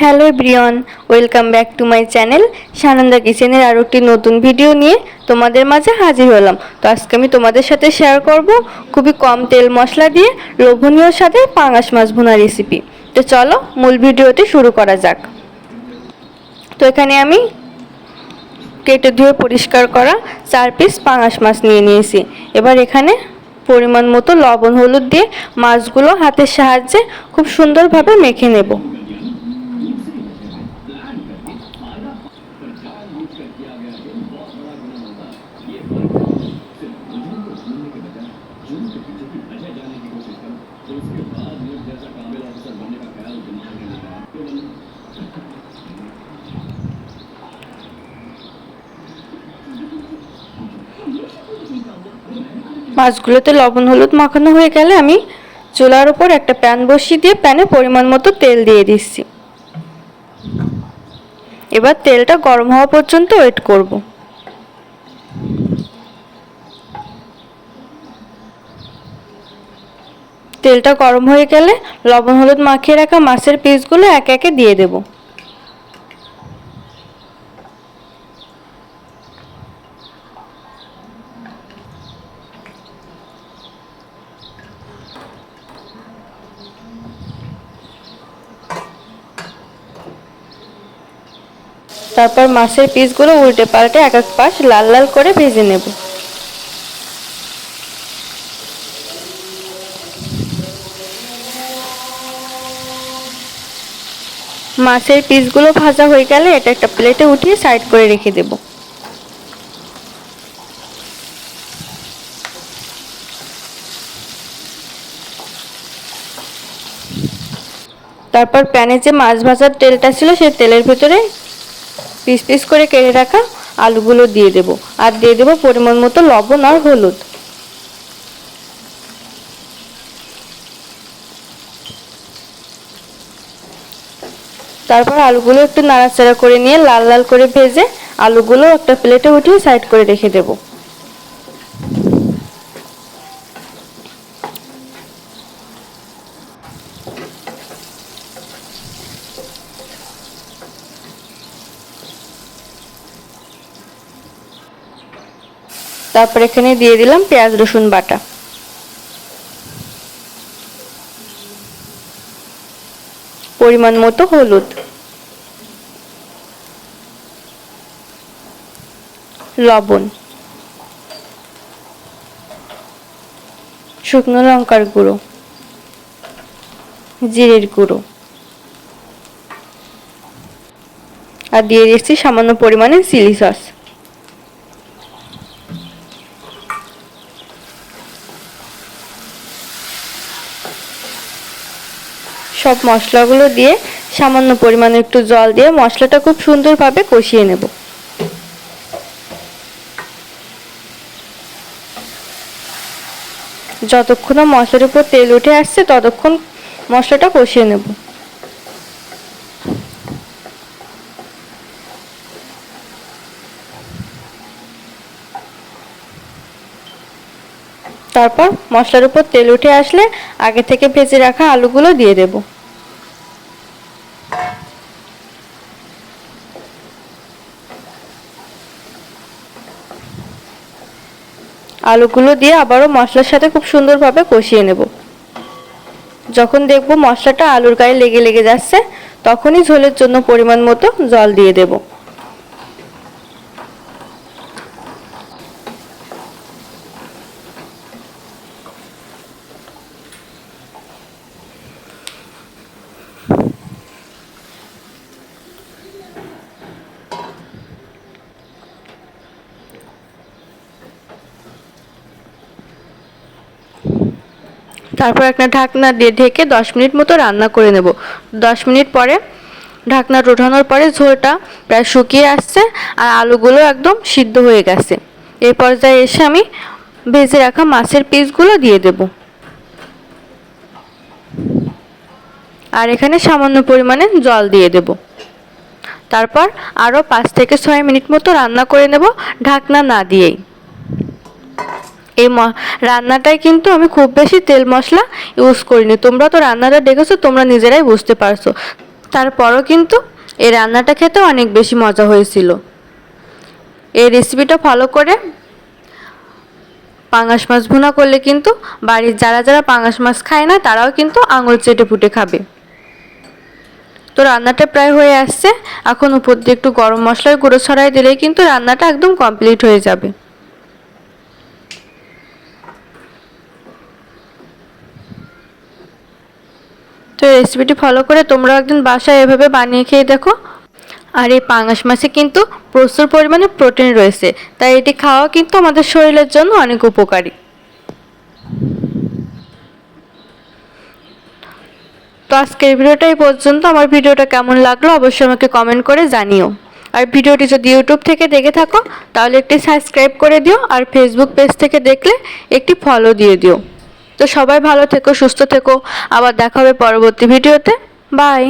Hello everyone welcome back to my channel Sananda কিচেনের আরও একটি নতুন ভিডিও নিয়ে তোমাদের মাঝে হাজির হলাম। তো আজকে আমি তোমাদের সাথে শেয়ার করব খুবই কম তেল মশলা দিয়ে লোভনীয় সাথে পাঙাশ মাছ ভুনা রেসিপি তো চলো মূল ভিডিওটি শুরু করা যাক। তো এখানে আমি কেটে ধুয়ে পরিষ্কার করা চার পিস পাঙাশ মাছ নিয়ে নিয়েছি। এবার এখানে পরিমাণ মতো লবণ, হলুদ দিয়ে মাছগুলো হাতের সাহায্যে খুব সুন্দরভাবে মেখে নেব। মাছগুলোতে লবণ, হলুদ মাখানো হয়ে গেলে আমি চুলার উপর একটা প্যান বসিয়ে দিয়ে প্যানে পরিমাণ মতো তেল দিয়ে দিচ্ছি। এবার তেলটা গরম হওয়া পর্যন্ত ওয়েট করব। তেলটা গরম হয়ে গেলে লবণ হলুদ মাখিয়ে রাখা মাছের পিসগুলো একে একে দিয়ে দেবো। তারপর মাছের পিসগুলো উল্টে পাল্টে এক এক পাশ লাল লাল করে ভেজে নেব। মাছের পিসগুলো ভাজা হয়ে গেলে এটা একটা প্লেটে উঠিয়ে সাইড করে রেখে দেব। তারপর প্যানে যে মাছ ভাজার তেলটা ছিল সেই তেলের ভেতরে পিস পিস করে কেটে রাখা আলুগুলো দিয়ে দেব। আর দিয়ে দেব পরিমাণ মতো লবণ আর হলুদ। তারপর আলুগুলো একটু নাড়াচাড়া করে নিয়ে লাল লাল করে ভেজে আলুগুলো একটা প্লেটে উঠিয়ে সাইড করে রেখে দেবো। তারপর এখানে দিয়ে দিলাম পেঁয়াজ, রসুন বাটা। পরিমাণ মতো হলুদ। লবণ। শুকনো লঙ্কার গুঁড়ো। জিরের গুঁড়ো। আর দিয়ে দিচ্ছি সামান্য পরিমাণে চিলি সস। সব মশলাগুলো দিয়ে সামান্য পরিমাণে একটু জল দিয়ে মশলাটা খুব সুন্দরভাবে কষিয়ে নেব। যতক্ষণ মশলার উপর তেল উঠে আসছে, ততক্ষণ মশলাটা কষিয়ে নেব। তারপর মশলার উপর তেল উঠে আসলে আগে থেকে ভেজে রাখা আলুগুলো দিয়ে দেব। আলুগুলো দিয়ে আবারও মশলার সাথে খুব সুন্দরভাবে কষিয়ে নেব। যখন দেখব মশলাটা আলুর গায়ে লেগে লেগে যাচ্ছে, তখনই ঝোলের জন্য পরিমাণ মতো জল দিয়ে দেবো। তারপর একটা ঢাকনা দিয়ে ঢেকে দশ মিনিট মতো রান্না করে নেব। দশ মিনিট পরে ঢাকনা ওঠানোর পরে ঝোলটা প্রায় শুকিয়ে আসছে আর আলুগুলো একদম সিদ্ধ হয়ে গেছে। এই পর্যায়ে এসে আমি ভেজে রাখা মাছের পিসগুলো দিয়ে দেব। আর এখানে সামান্য পরিমাণে জল দিয়ে দেব। তারপর আরও পাঁচ থেকে ছয় মিনিট মতো রান্না করে নেব ঢাকনা না দিয়েই। এই রান্নাটায় কিন্তু আমি খুব বেশি তেল মশলা ইউজ করিনি। তোমরা তো রান্নাটা দেখেছ, তোমরা নিজেরাই বুঝতে পারছ। তারপরও কিন্তু এই রান্নাটা খেতে অনেক বেশি মজা হয়েছিল। এই রেসিপিটা ফলো করে পাঙাশ মাছ ভুনা করলে কিন্তু বাড়ির যারা যারা পাঙাশ মাছ খায় না, তারাও কিন্তু আঙুল চেটে ফুটে খাবে। তো রান্নাটা প্রায় হয়ে আসছে। এখন উপর দিয়ে একটু গরম মশলার গুঁড়ো ছড়াই দিলেই কিন্তু রান্নাটা একদম কমপ্লিট হয়ে যাবে। তো রেসিপিটি ফলো করে তোমরা একদিন বাসায় এভাবে বানিয়ে খেয়ে দেখো। আর এই পাঙাশ মাছে কিন্তু প্রচুর পরিমাণে প্রোটিন রয়েছে। তাই এটি খাওয়া কিন্তু আমাদের শরীরের জন্য অনেক উপকারী। তো আজকের ভিডিওটা এই পর্যন্ত। আমার ভিডিওটা কেমন লাগল অবশ্যই আমাকে কমেন্ট করে জানিও। আর ভিডিওটি যদি ইউটিউব থেকে দেখে থাকো, তাহলে একটি সাবস্ক্রাইব করে দিও। আর ফেসবুক পেজ থেকে দেখলে একটি ফলো দিয়ে দিও। তো সবাই ভালো থেকো সুস্থ থেকো। আবার দেখা হবে পরবর্তী ভিডিওতে। বাই